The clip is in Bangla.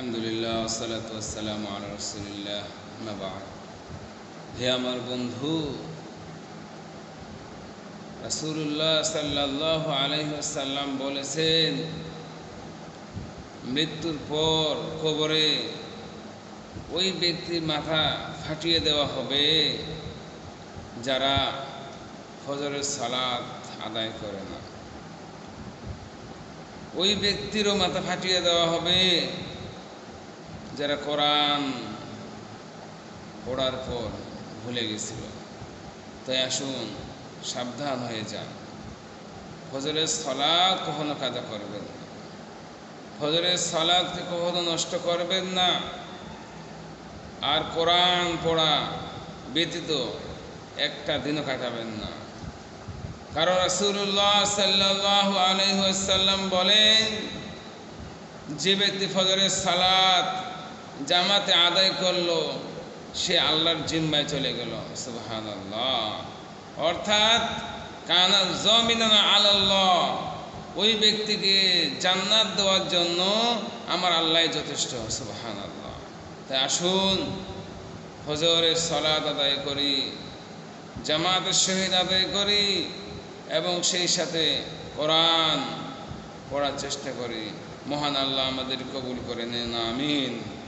আলহামদুলিল্লাহ সালাত আসসালাম আলা রসুলিল্লাহ মাবাদ হে আমার বন্ধু, রাসূলুল্লাহ সাল্লাল্লাহু আলাইহি ওয়াসাল্লাম বলেছেন, মৃত্যুর পর কবরে ওই ব্যক্তির মাথা ফাটিয়ে দেওয়া হবে যারা ফজরের সালাত আদায় করে না। ওই ব্যক্তিরও মাথা ফাটিয়ে দেওয়া হবে যারা কোরআন পড়ার পর ভুলে গেছিল, তাই আসুন সাবধান হয়ে যান। ফজরের সলাদ কখনো কাজা করবেন না। ফজরের সলাদকে কখনো নষ্ট করবেন না? আর কোরআন পড়া ব্যতীত একটা দিনও কাটাবেন না। কারণ রাসূলুল্লাহ সাল্লাল্লাহু আলাইহি ওয়াসাল্লাম বলেন যে ব্যক্তি ফজরের সালাত জামাতে আদায় করল, সে আল্লাহর জিম্মায় চলে গেল। সুবহানাল্লাহ। অর্থাৎ, কানা জমিনানা আলাল্লাহ, ওই ব্যক্তিকে জান্নাত দেওয়ার জন্য আমার আল্লাহ যথেষ্ট। সুবহানাল্লাহ। তাই আসুন, ফজরের সলাত আদায় করি, জামাতের শহীদ আদায় করি, এবং সেই সাথে কোরআন পড়ার চেষ্টা করি। মহান আল্লাহ আমাদের কবুল করে নেন আমিন।